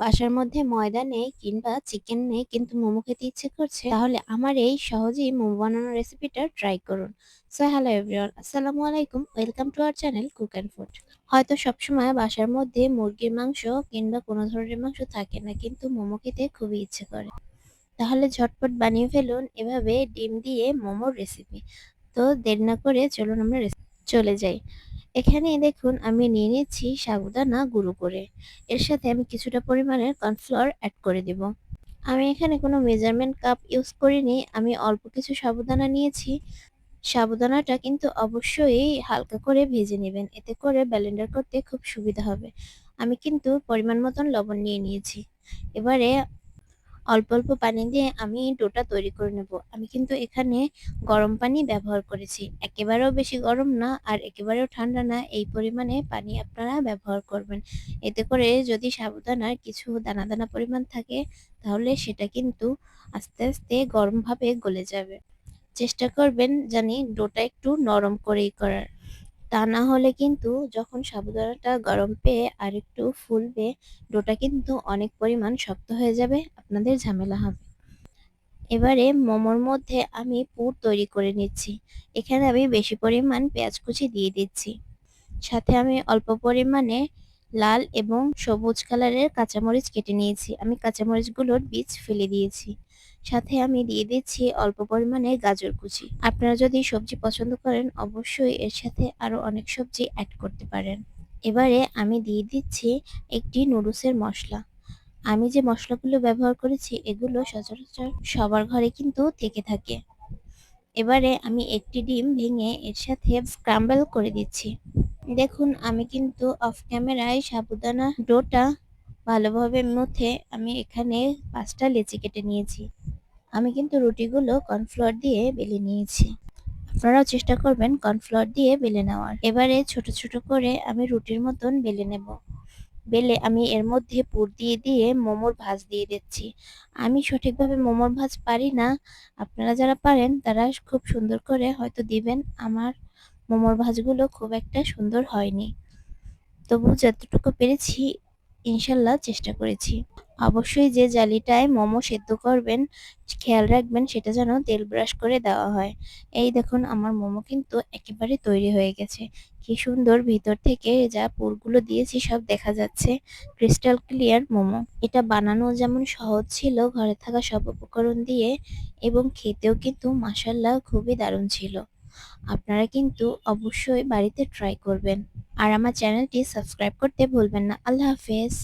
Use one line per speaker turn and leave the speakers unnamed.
বাসার মধ্যে ময়দা নেই কিংবা চিকেন নেই কিন্তু মোমো খেতে ইচ্ছে করছে, তাহলে আমার এই সহজেই মোমো বানানোর রেসিপিটা ট্রাই করুন। সো হ্যালো এভরিওয়ান আসসালামু আলাইকুম welcome to our channel cook and food হয়তো সবসময় বাসার মধ্যে মুরগির মাংস কিংবা কোনো ধরনের মাংস থাকে না, কিন্তু মোমো খেতে খুবই ইচ্ছে করে। তাহলে ঝটপট বানিয়ে ফেলুন এভাবে ডিম দিয়ে মোমোর রেসিপি তো দেরি না করে চলুন আমরা চলে যাই। এখানে দেখুন, আমি নিয়ে নিচ্ছি সাবুদানা গুঁড়ো করে। এর সাথে আমি কিছুটা পরিমাণের কর্নফ্লাওয়ার অ্যাড করে দেব। আমি এখানে কোনো মেজারমেন্ট কাপ ইউজ করিনি, আমি অল্প কিছু সাবুদানা নিয়েছি। সাবুদানাটা কিন্তু অবশ্যই হালকা করে ভেজে নেবেন, এতে করে ব্যালেন্ডার করতে খুব সুবিধা হবে। আমি কিন্তু পরিমাণ মতন লবণ নিয়ে নিয়েছি। এবারে অল্প অল্প পানি দিয়ে আমি ডোটা তৈরি করে নেব। আমি কিন্তু এখানে গরম পানি ব্যবহার করেছি। একেবারেও বেশি গরম না আর একেবারেও ঠান্ডা না, এই পরিমাণে পানি আপনারা ব্যবহার করবেন। এতে করে যদি সাবুদানার কিছু দানা দানা পরিমাণ থাকে, তাহলে সেটা কিন্তু আস্তে আস্তে গরমভাবে গলে যাবে। চেষ্টা করবেন জানি ডোটা একটু নরম করেই করার। তা না হলে কিন্তু যখন সাবুদানাটা গরম পেয়ে আর একটু ফুলবে, ডোটা কিন্তু অনেক পরিমাণ শক্ত হয়ে যাবে, আপনাদের ঝামেলা হবে। এবারে মোমোর মধ্যে আমি পুর তৈরি করে নিচ্ছি। এখানে আমি বেশি পরিমাণ পেঁয়াজ কুচি দিয়ে দিচ্ছি। সাথে আমি অল্প পরিমাণে লাল এবং সবুজ কালারের কাঁচামরিচ কেটে নিয়েছি। আমি কাঁচামরিচগুলোর বীজ ফেলে দিয়েছি। সাথে আমি দিয়ে দিচ্ছি অল্প পরিমাণে গাজর কুচি। আপনারা যদি সবজি পছন্দ করেন, অবশ্যই এর সাথে আরও অনেক সবজি অ্যাড করতে পারেন। এবারে আমি দিয়ে দিচ্ছি একটি নুডলসের মশলা। আমি যে মশলাগুলো ব্যবহার করেছি, এগুলো সচরাচর সবার ঘরে কিন্তু থেকে থাকে। এবারে আমি একটি ডিম ভেঙে এর সাথে স্ক্রাম্বল করে দিচ্ছি। দেখুন, আমি কিন্তু অফ ক্যামেরায় সাবুদানা ডোটা ভালোভাবে মুথে আমি এখানে পাঁচটা লেচি কেটে নিয়েছি। আমি কিন্তু রুটিগুলো কর্নফ্লোর দিয়ে বেলে নিয়েছি। আপনারাও চেষ্টা করবেন কর্নফ্লোর দিয়ে বেলে নেওয়ার। এবারে ছোট ছোট করে আমি রুটির মতন বেলে নেব। বেলে আমি এর মধ্যে পুর দিয়ে দিয়ে মোমোর ভাজ দিয়ে দিচ্ছি। আমি সঠিকভাবে মোমোর ভাজ পারি না। আপনারা যারা পারেন তারা খুব সুন্দর করে হয়তো দিবেন। আমার মোমোর ভাজগুলো খুব একটা সুন্দর হয়নি। তবু যতটুকু পেরেছি ইনশাল্লাহ চেষ্টা করেছি। অবশ্যই যে জালিটায় মোমো সেদ্ধ করবেন, খেয়াল রাখবেন সেটা যেন তেল ব্রাশ করে দেওয়া হয়। এই দেখুন আমার মোমো কিন্তু একেবারে তৈরি হয়ে গেছে। কি সুন্দর ভিতর থেকে যা পুরগুলো দিয়েছি সব দেখা যাচ্ছে। Crystal clear momo. এটা বানানো যেমন সহজ ছিল, ঘরে থাকা সব উপকরণ দিয়ে এবং খেতেও কিন্তু মাসাল্লাহ খুবই দারুণ ছিল। আপনারা কিন্তু অবশ্যই বাড়িতে ট্রাই করবেন। আর আমার চ্যানেলটি সাবস্ক্রাইব করতে ভুলবেন না। আল্লাহ হাফেজ।